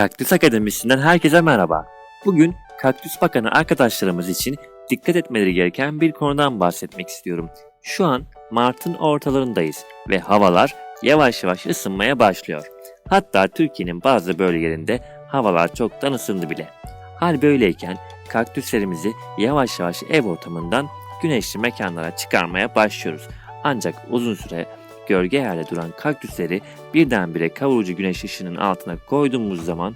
Kaktüs Akademisi'nden herkese merhaba. Bugün Kaktüs Bakanı arkadaşlarımız için dikkat etmeleri gereken bir konudan bahsetmek istiyorum. Şu an Mart'ın ortalarındayız ve havalar yavaş yavaş ısınmaya başlıyor. Hatta Türkiye'nin bazı bölgelerinde havalar çoktan ısındı bile. Hal böyleyken kaktüslerimizi yavaş yavaş ev ortamından güneşli mekanlara çıkarmaya başlıyoruz. Ancak uzun süre gölge yerde duran kaktüsleri birdenbire kavurucu güneş ışığının altına koyduğumuz zaman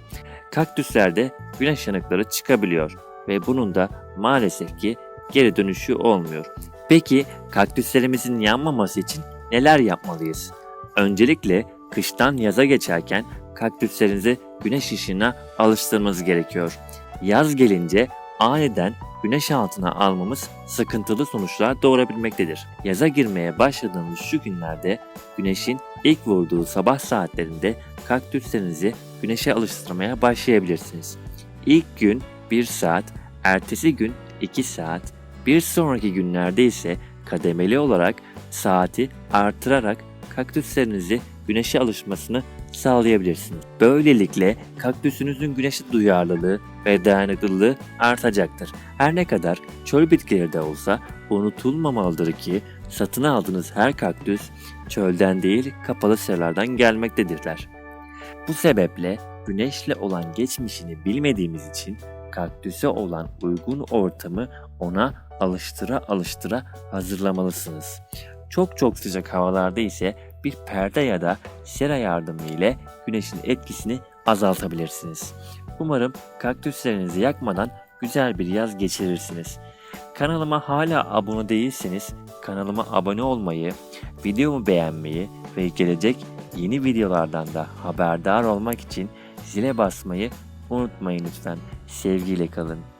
kaktüslerde güneş yanıkları çıkabiliyor ve bunun da maalesef ki geri dönüşü olmuyor. Peki kaktüslerimizin yanmaması için neler yapmalıyız? Öncelikle kıştan yaza geçerken kaktüslerinizi güneş ışığına alıştırmanız gerekiyor. Yaz gelince aniden güneş altına almamız sıkıntılı sonuçlar doğurabilmektedir. Yaza girmeye başladığımız şu günlerde güneşin ilk vurduğu sabah saatlerinde kaktüslerinizi güneşe alıştırmaya başlayabilirsiniz. İlk gün 1 saat, ertesi gün 2 saat, bir sonraki günlerde ise kademeli olarak saati artırarak kaktüslerinizi güneşe alışmasını sağlayabilirsiniz. Böylelikle kaktüsünüzün güneşe duyarlılığı ve dayanıklılığı artacaktır. Her ne kadar çöl bitkileri de olsa unutulmamalıdır ki satın aldığınız her kaktüs çölden değil kapalı seralardan gelmektedirler. Bu sebeple güneşle olan geçmişini bilmediğimiz için kaktüse olan uygun ortamı ona alıştıra alıştıra hazırlamalısınız. Çok çok sıcak havalarda ise bir perde ya da sera yardımı ile güneşin etkisini azaltabilirsiniz. Umarım kaktüslerinizi yakmadan güzel bir yaz geçirirsiniz. Kanalıma hala abone değilseniz kanalıma abone olmayı, videomu beğenmeyi ve gelecek yeni videolardan da haberdar olmak için zile basmayı unutmayın lütfen. Sevgiyle kalın.